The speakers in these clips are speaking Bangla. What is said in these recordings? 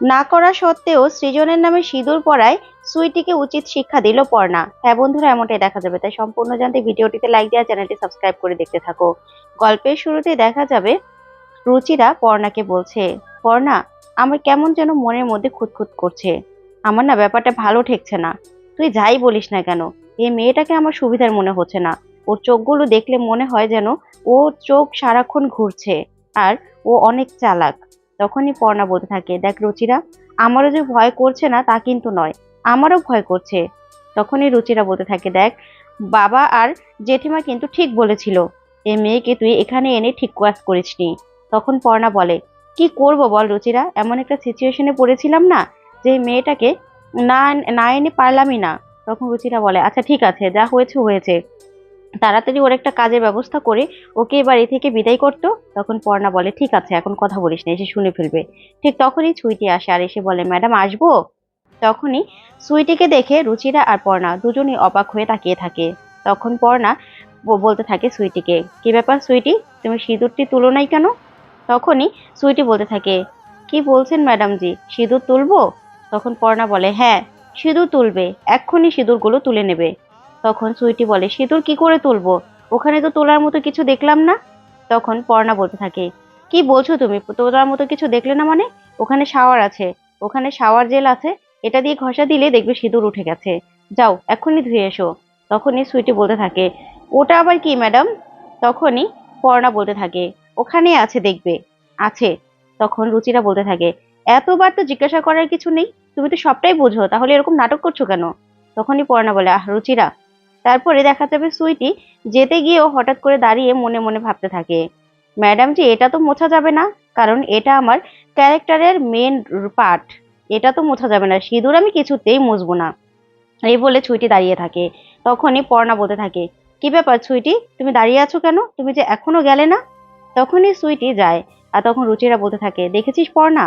না করা সত্ত্বেও সৃজনের নামে সিঁদুর পরায় সুইটিকে উচিত শিক্ষা দিল পর্ণা। হ্যাঁ বন্ধুরা, এমনটাই দেখা যাবে। তাই সম্পূর্ণ জানতে ভিডিওটিতে লাইক দেওয়া চ্যানেলটি সাবস্ক্রাইব করে দেখতে থাকো। গল্পের শুরুতে দেখা যাবে রুচিরা পর্ণাকে বলছে, পর্ণা, আমার কেমন যেন মনের মধ্যে খুঁতখুত করছে। আমার না ব্যাপারটা ভালো ঠেকছে না। তুই যাই বলিস না কেন? এই মেয়েটাকে আমার সুবিধার মনে হচ্ছে না। ওর চোখগুলো দেখলে মনে হয় যেন ও চোখ সারাক্ষণ ঘুরছে আর ও অনেক চালাক। তখনই পর্ণা বলতে থাকে, দেখ রুচিরা, আমারও যে ভয় করছে না তা কিন্তু নয়, আমারও ভয় করছে। তখনই রুচিরা বলতে থাকে, দেখ, বাবা আর জেঠিমা কিন্তু ঠিক বলেছিল এই মেয়েকে তুই এখানে এনে ঠিক কাজ করিসনি। তখন পর্ণা বলে, কি করব বল রুচিরা, এমন একটা সিচুয়েশনে পড়েছিলাম না যে মেয়েটাকে না না এনে পারলামই না। তখন রুচিরা বলে আচ্ছা ঠিক আছে, যা হয়েছে হয়েছে। তাড়াতাড়ি ওর একটা কাজের ব্যবস্থা করে ওকে এ থেকে বিদায় করতো। তখন পর্ণা বলে, ঠিক আছে, এখন কথা বলিস না। এসে শুনে ফেলবে। ঠিক তখনই ছুইটি আসে আর এসে বলে, ম্যাডাম, আসব? তখনই সুইটিকে দেখে রুচিরা আর পর্ণা দুজনই অবাক হয়ে তাকিয়ে থাকে। তখন পর্ণা বলতে থাকে সুইটিকে, কি ব্যাপার সুইটি? তুমি সিঁদুরটি তুলো নাই কেন? তখনই সুইটি বলতে থাকে, কি বলছেন ম্যাডাম জি সিঁদুর তুলবো? তখন পর্ণা বলে হ্যাঁ সিঁদুর তুলবে। এক্ষুনি সিঁদুরগুলো তুলে নেবে। তখন সুইটি বলে, সিঁদুর কি করে তুলবো? ওখানে তো তোলার মতো কিছু দেখলাম না? তখন পর্ণা বলতে থাকে, কি বলছো তুমি? তোলার মতো কিছু দেখলে না মানে? ওখানে শাওয়ার আছে, ওখানে শাওয়ার জেল আছে, এটা দিয়ে ঘষা দিলে দেখবে সিঁদুর উঠে গেছে। যাও, এক্ষুনি ধুয়ে এসো। তখনই সুইটি বলতে থাকে, ওটা আবার কি, ম্যাডাম? তখনই পর্ণা বলতে থাকে, ওখানে আছে, দেখবে, আছে। তখন রুচিরা বলতে থাকে, এতবার তো জিজ্ঞাসা করার কিছু নেই, তুমি তো সবটাই বোঝো, তাহলে এরকম নাটক করছ কেন? তখনই পর্ণা বলে, আহ রুচিরা তারপরে দেখা যাবে সুইটি যেতে গিয়েও হঠাৎ করে দাঁড়িয়ে মনে মনে ভাবতে থাকে। ম্যাডাম যে এটা তো মোছা যাবে না, কারণ এটা আমার ক্যারেক্টারের মেন পার্ট। এটা তো মোছা যাবে না, সিঁদুর আমি কিছুতেই মুছবো না। এই বলে ছুইটি দাঁড়িয়ে থাকে। তখনই পর্ণা বলতে থাকে, কি ব্যাপার সুইটি, তুমি দাঁড়িয়ে আছো কেন? তুমি যে এখনও গেলে না? তখনই সুইটি যায়, আর তখন রুচিরা বলতে থাকে, দেখেছিস পর্ণা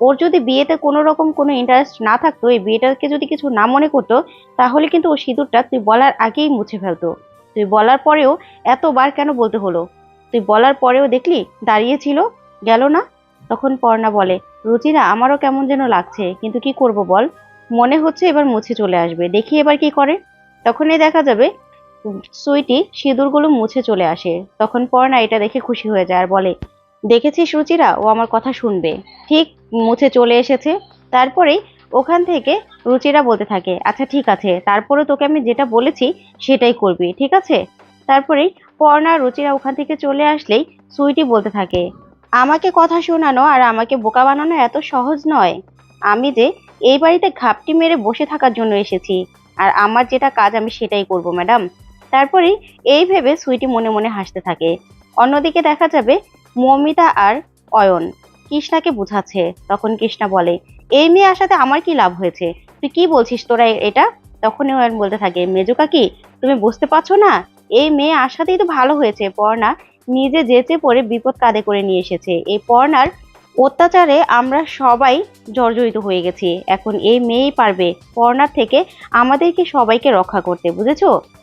ওর যদি বিয়েতে কোনো রকম কোনো ইন্টারেস্ট না থাকতো, এই বিয়েটাকে যদি কিছু না মনে করতো, তাহলে কিন্তু ও সিঁদুরটা তুই বলার আগেই মুছে ফেলতো। তুই বলার পরেও এতবার কেন বলতে হলো? তুই বলার পরেও দেখলি দাঁড়িয়েছিল গেল না? তখন পর্ণা বলে, রুচিরা, আমারও কেমন যেন লাগছে, কিন্তু কি করব বল? মনে হচ্ছে এবার মুছে চলে আসবে, দেখি এবার কি করে। তখনই দেখা যাবে সুইটি সিঁদুরগুলো মুছে চলে আসে। তখন পর্ণা এটা দেখে খুশি হয়ে যায় আর বলে দেখেছিস রুচিরা ও আমার কথা শুনবে। ঠিক মুছে চলে এসেছে। তারপরেই ওখান থেকে রুচিরা বলতে থাকে আচ্ছা ঠিক আছে, তারপরে তোকে আমি যেটা বলেছি সেটাই করবি, ঠিক আছে? তারপরেই পর্ণা, রুচিরা ওখান থেকে চলে আসলেই সুইটি বলতে থাকে, আমাকে কথা শোনানো আর আমাকে বোকা বানানো এত সহজ নয়। আমি যে এই বাড়িতে ঘাপটি মেরে বসে থাকার জন্য এসেছি, আর আমার যেটা কাজ আমি সেটাই করব, ম্যাডাম। তারপরেই এই ভেবে সুইটি মনে মনে হাসতে থাকে। অন্যদিকে দেখা যাবে মমিতা আর অয়ন। কৃষ্ণাকে বুঝাচ্ছে। তখন কৃষ্ণা বলে, এই মেয়ে আসাতে আমার কি লাভ হয়েছে? তুই কি বলছিস তোরা এটা? তখনই অয়ন বলতে থাকে মেজুকা কি তুমি বুঝতে পারছ না? এই মেয়ে আসাতেই তো ভালো হয়েছে। পর্ণা নিজে যেচে পড়ে বিপদ কাঁধে করে নিয়ে এসেছে। এই পর্ণার অত্যাচারে আমরা সবাই জর্জরিত হয়ে গেছি। এখন এই মেয়েই পারবে পর্ণার থেকে আমাদেরকে সবাইকে রক্ষা করতে, বুঝেছ?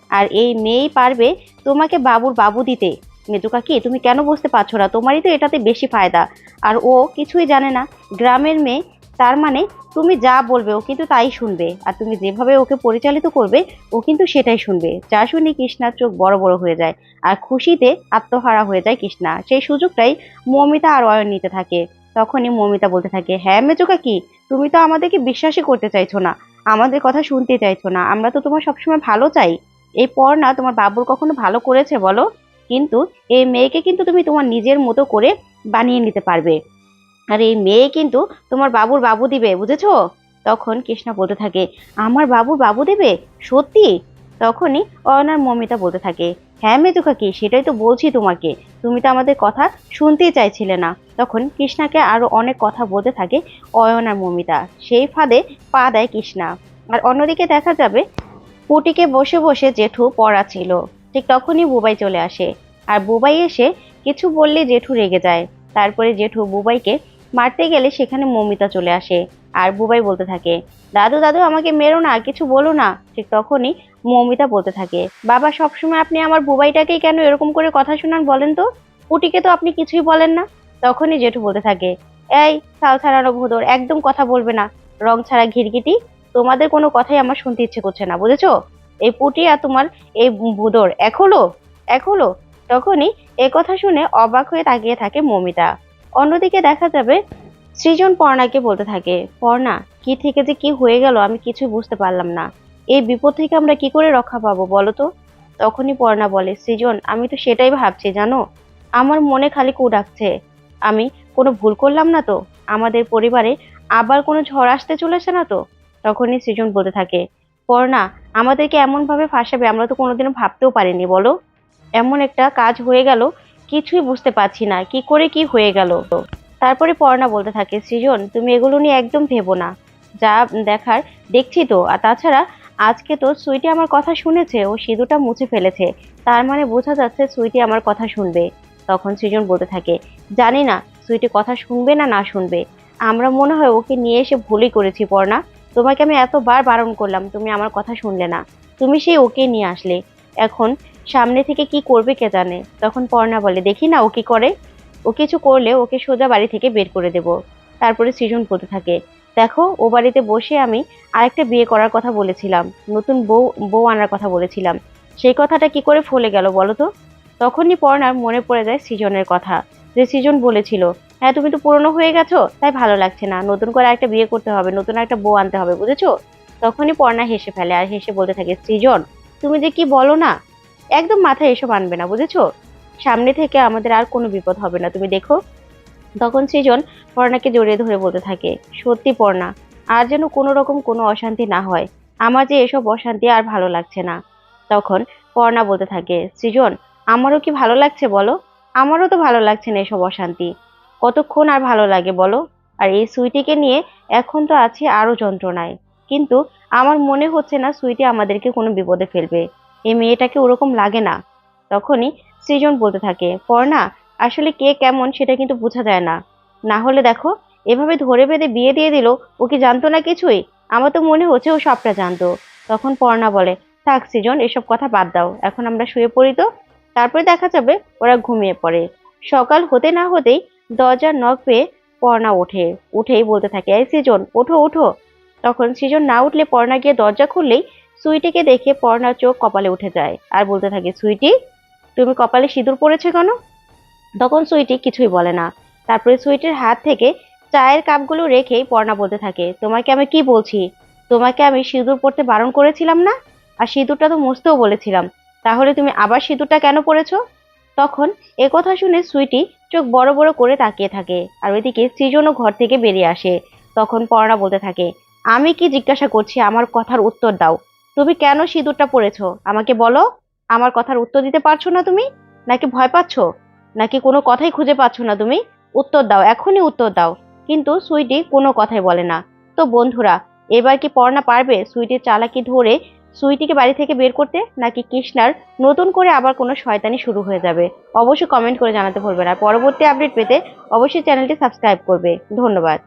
আর এই মেয়েই পারবে তোমাকে বাবুর বাবু দিতে। মেজুকা কি তুমি কেন বুঝতে পারছ না? তোমারই তো এটাতে বেশি ফায়দা। আর ও কিছুই জানে না। গ্রামের মেয়ে, তার মানে তুমি যা বলবে, ও কিন্তু তাই শুনবে। আর তুমি যেভাবে ওকে পরিচালিত করবে, ও কিন্তু সেটাই শুনবে। যা শুনি কৃষ্ণার চোখ বড় বড় হয়ে যায় আর খুশিতে আত্মহারা হয়ে যায় কৃষ্ণা। সেই সুযোগটাই মমিতা আর অয়ন নিতে থাকে। তখনই মমিতা বলতে থাকে হ্যাঁ মেজুকা কি তুমি তো আমাদেরকে বিশ্বাসই করতে চাইছো না। আমাদের কথা শুনতে চাইছো না। আমরা তো তোমার সবসময় ভালো চাই। এই পর না তোমার বাবুর কখনো ভালো করেছে বলো? কিন্তু এই মেয়েকে কিন্তু তুমি তোমার নিজের মতো করে বানিয়ে নিতে পারবে। আর এই মেয়ে কিন্তু তোমার বাবুর বাবু দিবে, বুঝেছ? তখন কৃষ্ণা বলতে থাকে, আমার বাবুর বাবু দেবে? সত্যি? তখনই অয়নার মমিতা বলতে থাকে হ্যাঁ মেজুকা কাকি সেটাই তো বলছি তোমাকে। তুমি তো আমাদের কথা শুনতেই চাইছিলে না। তখন কৃষ্ণাকে আরও অনেক কথা বলতে থাকে অয়ন আর মমিতা। সেই ফাঁদে পা দেয় কৃষ্ণা। আর অন্যদিকে দেখা যাবে পুটিকে বসে বসে জেঠু পড়া ছিল ঠিক তখনই বুবাই চলে আসে। আর বুবাই এসে কিছু বললে জেঠু রেগে যায়। তারপরে জেঠু বুবাইকে মারতে গেলে সেখানে মমিতা চলে আসে। আর বুবাই বলতে থাকে, দাদু দাদু, আমাকে মেরো না, কিছু বলো না। ঠিক তখনই মমিতা বলতে থাকে, বাবা, সবসময় আপনি আমার বুবাইটাকেই কেন এরকম করে কথা শোনান বলেন তো? পুটিকে তো আপনি কিছুই বলেন না। তখনই জেঠু বলতে থাকে, এই ছাল ছাড়ানো ভোদর, একদম কথা বলবে না। রং ছাড়া ঘিরগিটি তোমাদের কোনো কথাই আমার শুনতে ইচ্ছে করছে না, বুঝেছ? এই পুটি আর তোমার এই ভোদর। এক হলো এক হলো, তখনই এ কথা শুনে অবাক হয়ে তাকিয়ে থাকে মমিতা। অন্যদিকে দেখা যাবে সৃজন পর্ণাকে বলতে থাকে, পর্ণা, কি থেকে যে কি হয়ে গেল আমি কিছুই বুঝতে পারলাম না। এই বিপদ থেকে আমরা কি করে রক্ষা পাবো বলো তো? তখনই পর্ণা বলে, সৃজন, আমি তো সেটাই ভাবছি, জানো? আমার মনে খালি কু ডাকছে। আমি কোনো ভুল করলাম না তো? আমাদের পরিবারে আবার কোনো ঝড় আসতে চলেছে না তো? তখনই সৃজন বলতে থাকে পর্ণা আমাদেরকে এমন ভাবে ফাঁসাবে আমরা তো কোনোদিনও ভাবতেও পারিনি, বলো? এমন একটা কাজ হয়ে গেল, কিছুই বুঝতে পারছি না, কি করে কি হয়ে গেল? তারপরে পর্ণা বলতে থাকে, সৃজন, তুমি এগুলো নিয়ে একদম ভেবো না। যা দেখার দেখছি তো, আর তাছাড়া আজকে তো সুইটি আমার কথা শুনেছে, ও সিঁদুরটা মুছে ফেলেছে। তার মানে বোঝা যাচ্ছে সুইটি আমার কথা শুনবে। তখন সৃজন বলতে থাকে, জানি না, সুইটি কথা শুনবে না না শুনবে। আমরা মনে হয় ওকে নিয়ে এসে ভুলই করেছি পর্ণা তোমাকে আমি এতবার বারণ করলাম, তুমি আমার কথা শুনলে না। তুমি সেই ওকে নিয়ে আসলে। এখন সামনে থেকে কি করবে কে জানে? তখন পর্ণা বলে, দেখি না ও কি করে। ও কিছু করলে ওকে সোজা বাড়ি থেকে বের করে দেব। তারপরে সৃজন বলতে থাকে। দেখো, ও বাড়িতে বসে আমি আরেকটা বিয়ে করার কথা বলেছিলাম, নতুন বউ বউ আনার কথা বলেছিলাম। সেই কথাটা কি করে ফলে গেল বলো তো? তখনই পর্ণার মনে পড়ে যায় সৃজনের কথা। যে সৃজন বলেছিল হ্যাঁ তুমি তো পুরনো হয়ে গেছো, তাই ভালো লাগছে না। নতুন করে একটা বিয়ে করতে হবে, নতুন একটা বউ আনতে হবে, বুঝেছ? তখনই পর্ণা হেসে ফেলে আর হেসে বলতে থাকে, সৃজন, তুমি যে কি বলো না? একদম মাথায় এসব আনবে না, বুঝেছ? সামনে থেকে আমাদের আর কোনো বিপদ হবে না, তুমি দেখো। তখন সৃজন পর্ণাকে জড়িয়ে ধরে বলতে থাকে, সত্যি পর্ণা, আর যেন কোনো রকম কোনো অশান্তি না হয়। আমার যে এসব অশান্তি আর ভালো লাগছে না। তখন পর্ণা বলতে থাকে, সৃজন, আমারও কি ভালো লাগছে বলো? আমারও তো ভালো লাগছে না এসব অশান্তি। কতক্ষণ আর ভালো লাগে বলো? আর এই সুইটিকে নিয়ে এখন তো আছি আরও যন্ত্রণায়। কিন্তু আমার মনে হচ্ছে না সুইটি আমাদেরকে কোনো বিপদে ফেলবে। এই মেয়েটাকে ওরকম লাগে না। তখনই সৃজন বলতে থাকে, পর্ণা, আসলে কে কেমন সেটা কিন্তু বোঝা যায় না। না হলে দেখো, এভাবে ধরে বেঁধে বিয়ে দিয়ে দিল, ও কি জানতো না কিছুই? আমার তো মনে হচ্ছে ও সবটা জানতো। তখন পর্ণা বলে, থাক সৃজন, এসব কথা বাদ দাও। এখন আমরা শুয়ে পড়ি তো? তারপরে দেখা যাবে ওরা ঘুমিয়ে পড়ে। সকাল হতে না হতেই দরজার নখ পেয়ে পর্ণা ওঠে। উঠেই বলতে থাকে, এই সৃজন, ওঠো ওঠো। তখন সৃজন না উঠলে পর্ণা গিয়ে দরজা খুললেই সুইটিকে দেখে পর্ণার চোখ কপালে উঠে যায় আর বলতে থাকে, সুইটি, তুমি কপালে সিঁদুর পড়েছে কেন? তখন সুইটি কিছুই বলে না। তারপরে সুইটির হাত থেকে চায়ের কাপগুলো রেখেই পর্ণা বলতে থাকে, তোমাকে আমি কি বলছি? তোমাকে আমি সিঁদুর পড়তে বারণ করেছিলাম না? আর সিঁদুরটা তো মুছতেও বলেছিলাম। তাহলে তুমি আবার সিঁদুরটা কেন পরেছো তখন কথা শুনে সুইটি চোখ বড় বড় করে তাকিয়ে থাকে আর ওইদিকে সৃজনও ঘর থেকে বেরিয়ে আসে। তখন পর্ণা বলতে থাকে, আমি কি জিজ্ঞাসা করছি? আমার কথার উত্তর দাও। তুমি কেন সিঁদুরটা পরেছো? আমাকে বলো। আমার কথার উত্তর দিতে পারছ না তুমি? নাকি ভয় পাচ্ছ? নাকি কোনো কথাই খুঁজে পাচ্ছ না তুমি? উত্তর দাও, এখনই উত্তর দাও। কিন্তু সুইটি কোনো কথাই বলে না। তো বন্ধুরা, এবার কি পড়না পারবে? সুইটির চালাকি ধরে সুইটিকে বাড়ি থেকে বের করতে নাকি কৃষ্ণার নতুন করে আবার কোনো শয়তানি শুরু হয়ে যাবে? অবশ্যই কমেন্ট করে জানাতে ভুলবে না। পরবর্তী আপডেট পেতে অবশ্যই চ্যানেলটি সাবস্ক্রাইব করবে। ধন্যবাদ।